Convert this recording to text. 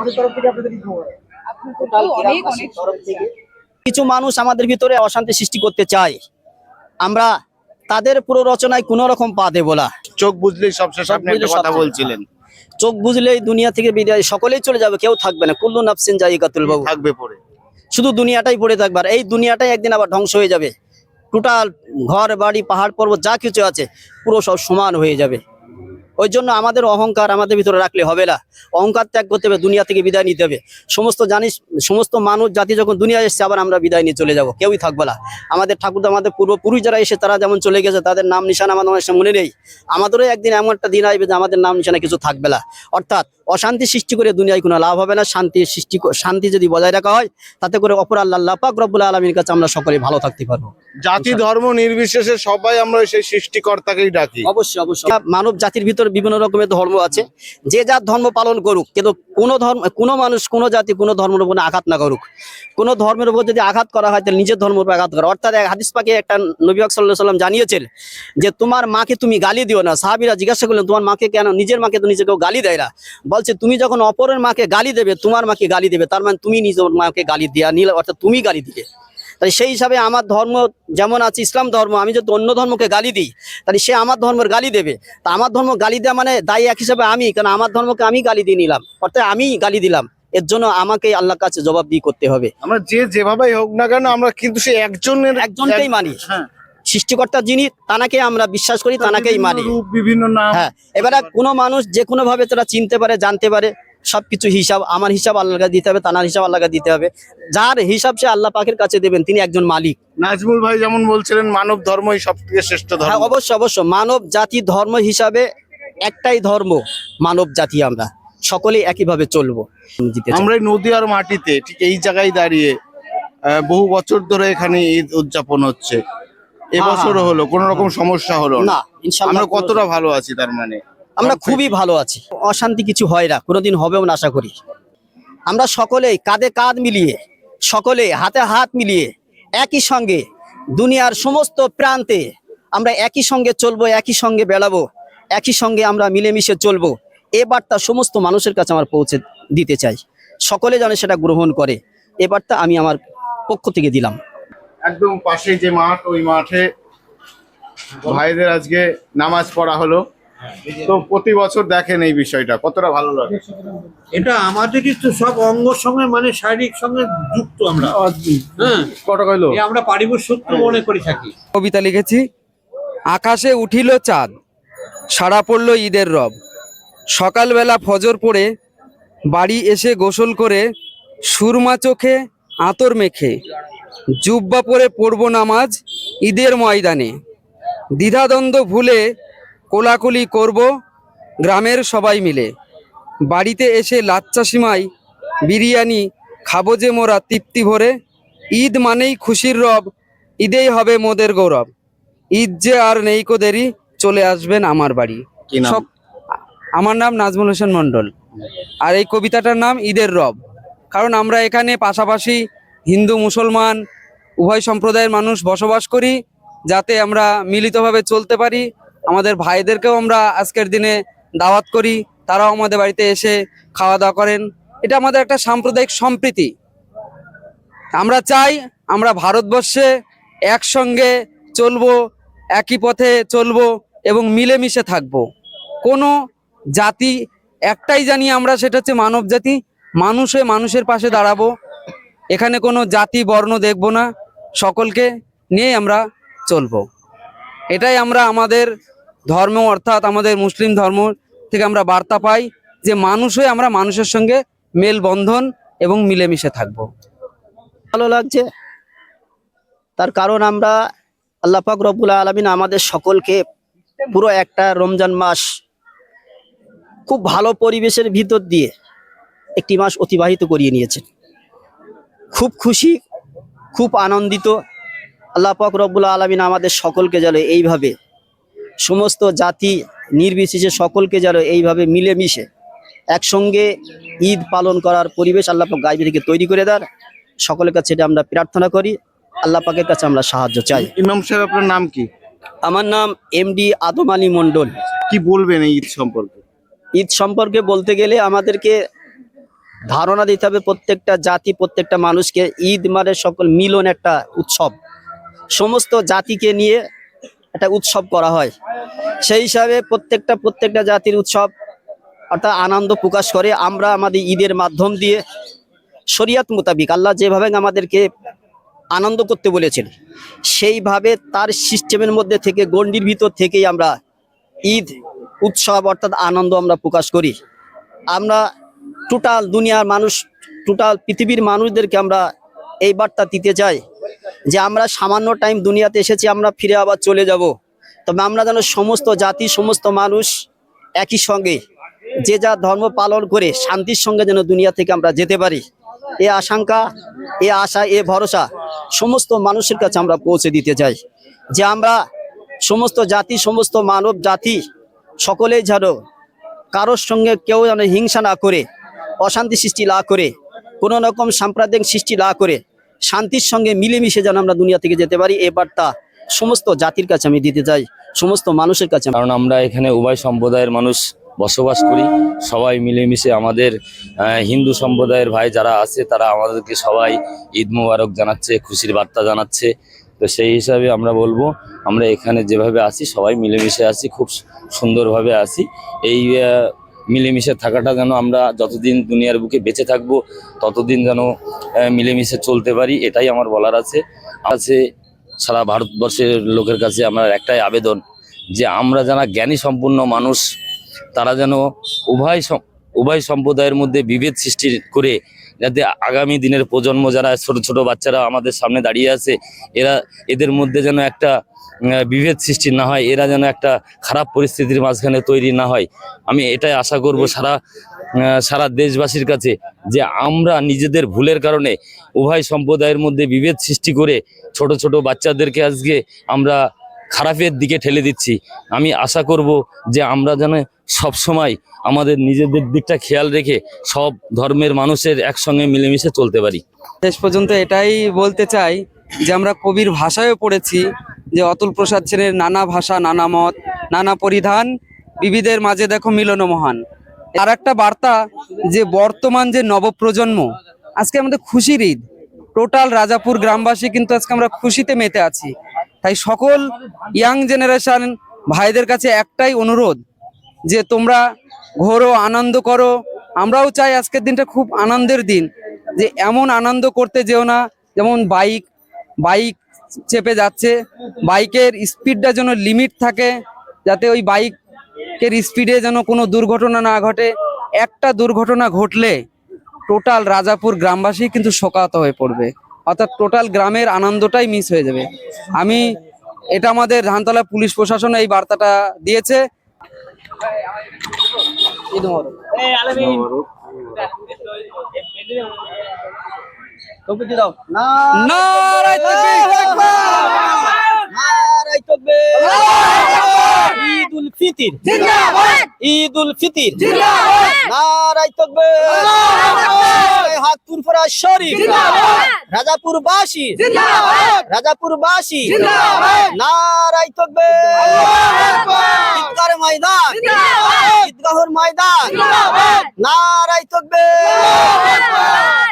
অনেক অনেক কিছু মানুষ আমাদের ভিতরে অশান্তি সৃষ্টি করতে চায়। আমরা তাদের পুরো রচনায় কোনো রকম পা দেবো না। চোখ বুঝলেই সব শেষ চোখ বুঝলেই কথা বলছিলেন। চোখ বুঝলেই দুনিয়া থেকে বিদায় সকলেই চলে যাবে কেউ থাকবে না। কুল্লু নাফসিন জায়গাতুল বাবু থাকবে পরে শুধু দুনিয়াটাই পড়ে থাকবে আর এই দুনিয়াটাই একদিন আবার ধ্বংস হয়ে যাবে। টোটাল ঘর বাড়ি পাহাড় পর্বত যা কিছু আছে পুরো সব সমান হয়ে যাবে। ওই জন্য আমাদের অহংকার আমাদের ভিতরে রাখলে হবে না। অহংকার ত্যাগ করতে হবে, দুনিয়া থেকে বিদায় নিতে হবে। সমস্ত জানিস, সমস্ত মানুষ, জাতি যখন দুনিয়া এসছে, আবার আমরা বিদায় নিয়ে চলে যাব। কেউই থাকবে না। আমাদের ঠাকুর, আমাদের পূর্বপুরুষ যারা এসে তারা যেমন চলে গেছে, তাদের নাম নিশানা আমাদের অনেক মনে নেই। আমাদেরও একদিন এমন একটা দিন আসবে যে আমাদের নাম নিশানা কিছু থাকবে না। অর্থাৎ অশান্তি সৃষ্টি করে দুনিয়ায় কোনো লাভ হবে না। শান্তি সৃষ্টি শান্তি যদি বজায় রাখা হয় তাতে করে অপর আল্লাহ পাক রব্বুল আলমীর কাছে আমরা সকলে ভালো থাকতে পারব। জাতি ধর্ম নির্বিশেষে সবাই আমরা সেই সৃষ্টিকর্তাকেই ডাকি। অবশ্যই অবশ্যই। মানব জাতির ভিতরে বিভিন্ন রকমের ধর্ম আছে। যে যার ধর্ম পালন করুক কিন্তু কোনো ধর্ম কোনো মানুষ কোনো জাতি কোনো ধর্মের উপর আঘাত না করুক। কোনো ধর্মের উপর যদি আঘাত করা হয় তাহলে নিজের ধর্মের উপর আঘাত করা। অর্থাৎ এক হাদিস পাকে একটা নবী সাল্লাহ সাল্লাম জানিয়েছেন যে তোমার মাকে তুমি গালি দিও না। সাহাবিরা জিজ্ঞাসা করলেন তোমার মাকে কেন নিজের মাকে তো নিজে কেউ গালি দেয় না? বলছে তুমি যখন অপরের মাকে গালি দেবে তোমার মাকে গালি দেবে তার মানে তুমি নিজের মাকে গালি দেওয়া নিলে অর্থাৎ তুমি গালি দিলে। তাই সেই হিসাবে আমার ধর্ম যেমন আছে ইসলাম ধর্ম আমি যদি অন্য ধর্মকে গালি দিই তাহলে সে আমার ধর্মের গালি দেবে। তা আমার ধর্ম গালি দেওয়া মানে দায়ী এক হিসাবে আমি কারণ আমার ধর্মকে আমি গালি দিয়ে নিলাম অর্থাৎ আমি গালি দিলাম। এর জন্য আমাকে আল্লাহর কাছে জবাব দিয়ে করতে হবে। আমরা যে যেভাবেই হোক না কেন আমরা কিন্তু সে একজনের একজনকেই মানি। হ্যাঁ। সৃষ্টিকর্তা যিনি তানাকে আমরা বিশ্বাস করি তানাকেই মানি। বিভিন্ন নাম। হ্যাঁ এবারে কোনো মানুষ যে কোনো ভাবে তারা চিনতে পারে জানতে পারে সবকিছু হিসাব আমার হিসাব আল্লাহকে দিতে হবে তানার হিসাব আল্লাহকে দিতে হবে। যার হিসাব সে আল্লাহ পাকের কাছে দেবেন তিনি একজন মালিক। নাজমুল ভাই যেমন বলছিলেন মানব ধর্মই সব থেকে শ্রেষ্ঠ হ্যাঁ ধর্ম অবশ্যই। অবশ্য মানব জাতি ধর্ম হিসাবে একটাই ধর্ম মানব জাতি আমরা। সকলেই একইভাবে চলবো। আমরা এই নদীয়ার মাটিতে ঠিক এই জায়গায় দাঁড়িয়ে বহু বছর ধরে এখানে ঈদ উদযাপন হচ্ছে। এবছরও হলো কোন রকম সমস্যা হলো না। আমরা কতটা ভালো আছি তার মানে? আমরা খুবই ভালো আছি। অশান্তি কিছু হয় না কোনোদিন হবেও না আশা করি। আমরা সকলেই কাঁধে কাঁধ মিলিয়ে সকলে হাতে হাত মিলিয়ে একই সঙ্গে দুনিয়ার সমস্ত প্রান্তে আমরা একই সঙ্গে চলবো একই সঙ্গে বেড়াবো একই সঙ্গে আমরা মিলেমিশে চলবো। এ বার্তা সমস্ত মানুষের কাছে আমার পৌঁছে দিতে চাই। সকলে যেন সেটা গ্রহণ করে। এ বার্তা আমি আমার পক্ষ থেকে দিলাম। একদম পাশে যে মাঠ ওই মাঠে ভাইদের আজকে নামাজ পড়া হলো। তো প্রতি বছর দেখেন এই বিষয়টা কতটা ভালো লাগে। এটা আমাদের কিন্তু সব অঙ্গ সঙ্গে মানে শারীরিক সঙ্গে যুক্ত আমরা। হ্যাঁ। কটা কইলো? আমরা পারিবারিক সূত্র মনে করে থাকি। কবিতা লিখেছি আকাশে উঠিল চাঁদ সারা পড়ল ঈদের রব। সকালবেলা ফজর পড়ে বাড়ি এসে গোসল করে সুরমা চোখে আতর মেখে জুব্বা পরে পড়ব নামাজ ঈদের ময়দানে। দ্বিধাদ্বন্দ্ব ভুলে কোলাকুলি করব গ্রামের সবাই মিলে। বাড়িতে এসে লাচ্চা সিমাই বিরিয়ানি খাব যে মোরা তৃপ্তি ভরে। ঈদ মানেই খুশির রব ঈদেই হবে মোদের গৌরব। ঈদ যে আর নেই কো দেরি চলে আসবেন আমার বাড়ি। সব আমার নাম নাজমুল হোসেন মন্ডল আর এই কবিতাটার নাম ঈদের রব। কারণ আমরা এখানে পাশাপাশি হিন্দু, মুসলমান, উভয় সম্প্রদায়ের মানুষ বসবাস করি, যাতে আমরা মিলিতভাবে চলতে পারি। আমাদের ভাইদেরকেও আমরা আজকের দিনে দাওয়াত করি, তারাও আমাদের বাড়িতে এসে খাওয়া দাওয়া করেন। এটা আমাদের একটা সাম্প্রদায়িক সম্প্রীতি। আমরা চাই আমরা ভারতবর্ষে একসঙ্গে চলবো, একই পথে চলবো এবং মিলেমিশে থাকব। কোনো জাতি একটাই জানি আমরা, সেটা হচ্ছে মানব জাতি মানুষে মানুষের পাশে দাঁড়াবো। এখানে কোনো জাতি, বর্ণ দেখব না। সকলকে নিয়ে আমরা চলবো। এটাই আমরা আমাদের ধর্ম, অর্থাৎ আমাদের মুসলিম ধর্ম থেকে আমরা বার্তা পাই যে মানুষ হয়ে আমরা মানুষের সঙ্গে মেলবন্ধন এবং মিলেমিশে থাকব। ভালো লাগছে। তার কারণ আমরা আল্লাহ পাক রব্বুল আলমিন আমাদের সকলকে পুরো একটা রমজান মাস খুব ভালো পরিবেশের ভিতর দিয়ে একটি মাস অতিবাহিত করিয়ে নিয়েছেন। খুব খুশি খুব আনন্দিত। আল্লাহ পাক রব্বুল আলমিন আমাদের সকলকে যেন এইভাবে সমস্ত জাতি নির্বিশেষে সকলকে যেন এইভাবে মিলেমিশে একসঙ্গে ঈদ পালন করার পরিবেশ আল্লাহ পাক গাইবি থেকে তৈরি করে দেন। সকলের কাছে এটা আমরা প্রার্থনা করি। আল্লাহ পাকের কাছে আমরা সাহায্য চাই। ইমাম সাহেব আপনার নাম কি? আমার নাম এমডি আদম আলী মন্ডল কি বলবেন এই ঈদ সম্পর্কে? ঈদ সম্পর্কে বলতে গেলে আমাদেরকে ধারণা দিতে হবে প্রত্যেকটা জাতি, প্রত্যেকটা মানুষকে ঈদ মানে সকল মিলন একটা উৎসব। সমস্ত জাতিকে নিয়ে একটা উৎসব করা হয়। সেই হিসাবে প্রত্যেকটা প্রত্যেকটা জাতির উৎসব অর্থাৎ আনন্দ প্রকাশ করে আমরা আমাদের ঈদের মাধ্যম দিয়ে শরিয়াত মোতাবিক আল্লাহ যেভাবে আমাদেরকে আনন্দ করতে বলেছেন, সেইভাবে তার সিস্টেমের মধ্যে থেকে, গণ্ডির ভিতর থেকেই আমরা ঈদ উৎসব অর্থাৎ আনন্দ আমরা প্রকাশ করি। আমরা টোটাল দুনিয়ার মানুষ, টোটাল পৃথিবীর মানুষদেরকে আমরা এই বার্তা দিতে চাই যে আমরা সামান্য টাইম দুনিয়াতে এসেছি, আমরা ফিরে আবার চলে যাব। তবে আমরা যেন সমস্ত জাতি, সমস্ত মানুষ একই সঙ্গে যে যা ধর্ম পালন করে শান্তির সঙ্গে যেন দুনিয়া থেকে আমরা যেতে পারি। এ আশঙ্কা, এ আশা, এ ভরসা সমস্ত মানুষের কাছে আমরা পৌঁছে দিতে চাই যে আমরা সমস্ত জাতি, সমস্ত মানব জাতি সকলেই যেন কারোর সঙ্গে কেউ যেন হিংসা না করে অশান্তি সৃষ্টি না করে, কোনো রকম সাম্প্রদায়িক সৃষ্টি না করে, শান্তির সঙ্গে মিলেমিশে যেন আমরা দুনিয়া থেকে যেতে পারি, এ বার্তা সমস্ত জাতির কাছে আমি দিতে চাই, সমস্ত মানুষের কাছে। কারণ আমরা এখানে উভয় সম্প্রদায়ের মানুষ বসবাস করি, সবাই মিলেমিশে আমাদের হিন্দু সম্প্রদায়ের ভাই যারা আছে, তারা আমাদেরকে সবাই ঈদ মুবারক জানাচ্ছে, খুশির বার্তা জানাচ্ছে। তো সেই হিসাবে আমরা বলব, আমরা এখানে যেভাবে আছি, সবাই মিলেমিশে আছি, খুব সুন্দরভাবে আছি। এই মিলেমিশে থাকাটা যেন আমরা যতদিন দুনিয়ার বুকে বেঁচে থাকব, ততদিন যেন মিলেমিশে চলতে পারি, এটাই আমার বলার আছে। আছে সারা ভারতবর্ষের লোকের কাছে আমার একটাই আবেদন যে আমরা যারা জ্ঞানী সম্পূর্ণ মানুষ, তারা যেন উভয় উভয় সম্প্রদায়ের মধ্যে বিভেদ সৃষ্টি করে যাতে আগামী দিনের প্রজন্ম যারা ছোট ছোট বাচ্চারা আমাদের সামনে দাঁড়িয়ে আছে, এরা এদের মধ্যে যেন একটা বিভেদ সৃষ্টি না হয়, এরা যেন একটা খারাপ পরিস্থিতির মাঝখানে তৈরি না হয়। আমি এটাই আশা করব সারা সারা দেশবাসীর কাছে যে আমরা নিজেদের ভুলের কারণে উভয় সম্প্রদায়ের মধ্যে বিভেদ সৃষ্টি করে ছোট ছোট বাচ্চাদেরকে আজকে আমরা খারাপের দিকে ঠেলে দিচ্ছি। আমি আশা করব যে আমরা যেন সব সময় আমাদের নিজেদের দিকটা খেয়াল রেখে সব ধর্মের মানুষের একসঙ্গে মিলেমিশে চলতে পারি। শেষ পর্যন্ত এটাই বলতে চাই যে আমরা কবির ভাষায়ও পড়েছি যে অতুল প্রসাদ সেনের নানা ভাষা, নানা মত, নানা পরিধান বিবিধের মাঝে দেখো মিলন মহান। আর একটা বার্তা যে বর্তমান যে নবপ্রজন্ম, আজকে আমাদের খুশির ঈদ। টোটাল রাজাপুর গ্রামবাসী কিন্তু আজকে আমরা খুশিতে মেতে আছি। তাই সকল ইয়াং জেনারেশন ভাইদের কাছে একটাই অনুরোধ যে তোমরা ঘোরো, আনন্দ করো। আমরাও চাই আজকের দিনটা খুব আনন্দের দিন, যে এমন আনন্দ করতে যেও না, যেমন বাইক বাইক চেপে যাচ্ছে, বাইকের স্পিডটা যেন লিমিট থাকে, যাতে ওই বাইকের স্পিডে যেন কোনো দুর্ঘটনা না ঘটে। একটা দুর্ঘটনা ঘটলে টোটাল রাজাপুর গ্রামবাসী কিন্তু শোকাহত হয়ে পড়বে। অর্থাৎ টোটাল গ্রামের আনন্দটাই মিস হয়ে যাবে। আমি এটা আমাদের ধানতলা পুলিশ প্রশাসন এই বার্তাটা দিয়েছে। ঈদ উল ফিতির। ঈদ উল ফিতির। নারায়! ফরা শরীফ। রাজাপুর বাসী রাজাপুর বাসী নারায় তাকবীর! ঈদগার ময়দান। ঈদগাহর ময়দান। নারাই তাকবীর!